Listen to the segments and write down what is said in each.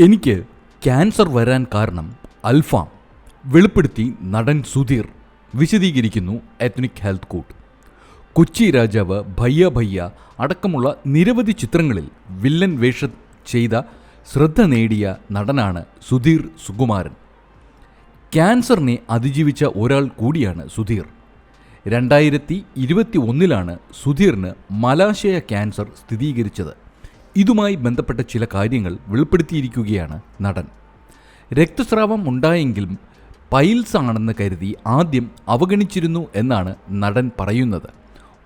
എനിക്ക് ക്യാൻസർ വരാൻ കാരണം അൽഫാം. വെളിപ്പെടുത്തി നടൻ സുധീർ. വിശദീകരിക്കുന്നു എത്നിക് ഹെൽത്ത് കോഡ് കൊച്ചി രാജാവ് ഭയ്യ ഭയ്യ അടക്കമുള്ള നിരവധി ചിത്രങ്ങളിൽ വില്ലൻ വേഷം ചെയ്ത ശ്രദ്ധ നേടിയ നടനാണ് സുധീർ സുകുമാരൻ. ക്യാൻസറിനെ അതിജീവിച്ച ഒരാൾ കൂടിയാണ് സുധീർ. രണ്ടായിരത്തി ഇരുപത്തി ഒന്നിലാണ് സുധീറിന് മലാശയ ക്യാൻസർ സ്ഥിരീകരിച്ചത്. ഇതുമായി ബന്ധപ്പെട്ട ചില കാര്യങ്ങൾ വെളിപ്പെടുത്തിയിരിക്കുകയാണ് നടൻ. രക്തസ്രാവം ഉണ്ടായെങ്കിലും പൈൽസ് ആണെന്ന് കരുതി ആദ്യം അവഗണിച്ചിരുന്നു എന്നാണ് നടൻ പറയുന്നത്.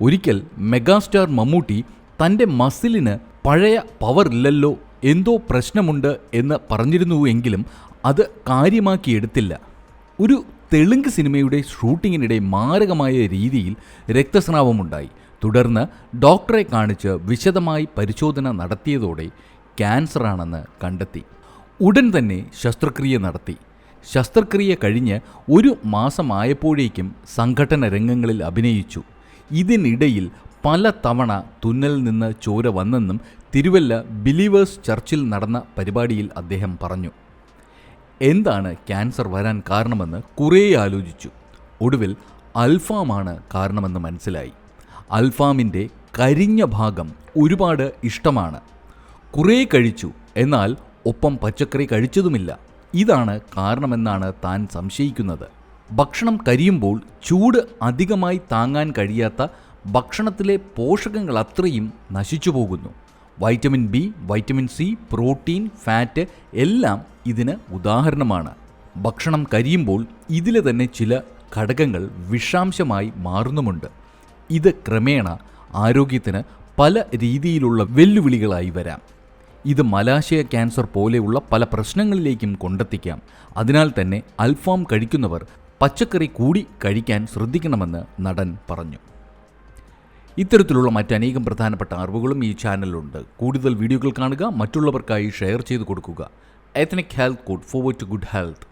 ഒരിക്കൽ മെഗാസ്റ്റാർ മമ്മൂട്ടി തന്റെ മസിലിന് പഴയ പവർ ഇല്ലല്ലോ എന്തോ പ്രശ്നമുണ്ട് എന്ന് പറഞ്ഞിരുന്നുവെങ്കിലും അത് കാര്യമാക്കിയെടുത്തില്ല. ഒരു തെലുങ്ക് സിനിമയുടെ ഷൂട്ടിങ്ങിനിടെ മാരകമായ രീതിയിൽ രക്തസ്രാവമുണ്ടായി. തുടർന്ന് ഡോക്ടറെ കാണിച്ച് വിശദമായി പരിശോധന നടത്തിയതോടെ ക്യാൻസറാണെന്ന് കണ്ടെത്തി. ഉടൻ തന്നെ ശസ്ത്രക്രിയ നടത്തി. ശസ്ത്രക്രിയ കഴിഞ്ഞ് ഒരു മാസമായപ്പോഴേക്കും സംഘടന രംഗങ്ങളിൽ അഭിനയിച്ചു. ഇതിനിടയിൽ പല തവണ തുന്നലിൽ നിന്ന് ചോര വന്നെന്നും തിരുവല്ല ബിലീവേഴ്സ് ചർച്ചിൽ നടന്ന പരിപാടിയിൽ അദ്ദേഹം പറഞ്ഞു. എന്താണ് ക്യാൻസർ വരാൻ കാരണമെന്ന് കുറേ ആലോചിച്ചു ഒടുവിൽ അൽഫാമാണ് കാരണമെന്ന് മനസ്സിലായി. അൽഫാമിന്റെ കരിഞ്ഞ ഭാഗം ഒരുപാട് ഇഷ്ടമാണ്. കുറേ കഴിച്ചു എന്നാൽ ഒപ്പം പച്ചക്കറി കഴിച്ചതുമില്ല. ഇതാണ് കാരണമെന്നാണ് താൻ സംശയിക്കുന്നത്. ഭക്ഷണം കരിയുമ്പോൾ ചൂട് അധികമായി താങ്ങാൻ കഴിയാത്ത ഭക്ഷണത്തിലെ പോഷകങ്ങൾ അത്രയും നശിച്ചു പോകുന്നു. Vitamin B vitamin C protein fat എല്ലാം ഇതിന് ഉദാഹരണമാണ്. ഭക്ഷണം കരിയുമ്പോൾ ഇതിലെ തന്നെ ചില ഘടകങ്ങൾ വിഷാംശമായി മാറുന്നുമുണ്ട്. ഇത് ക്രമേണ ആരോഗ്യത്തിന് പല രീതിയിലുള്ള വെല്ലുവിളികളായി വരാം. ഇത് മലാശയ ക്യാൻസർ പോലെയുള്ള പല പ്രശ്നങ്ങളിലേക്കും കൊണ്ടെത്തിക്കാം. അതിനാൽ തന്നെ അൽഫാം കഴിക്കുന്നവർ പച്ചക്കറി കൂടി കഴിക്കാൻ ശ്രദ്ധിക്കണമെന്ന് നടൻ പറഞ്ഞു. ഇത്തരത്തിലുള്ള മറ്റനേകം പ്രധാനപ്പെട്ട അറിവുകളും ഈ ചാനലിലുണ്ട്. കൂടുതൽ വീഡിയോകൾ കാണുക മറ്റുള്ളവർക്കായി ഷെയർ ചെയ്തു കൊടുക്കുക. Ethnic health code forward to good health